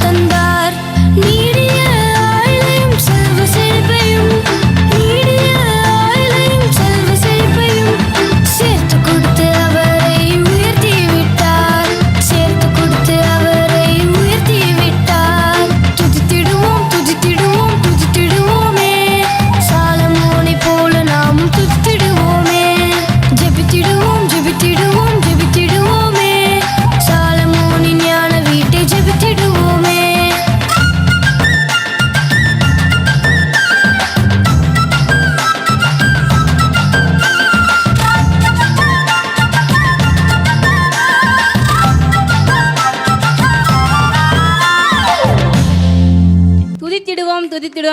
tanda స్తోత్రం తుదితిడు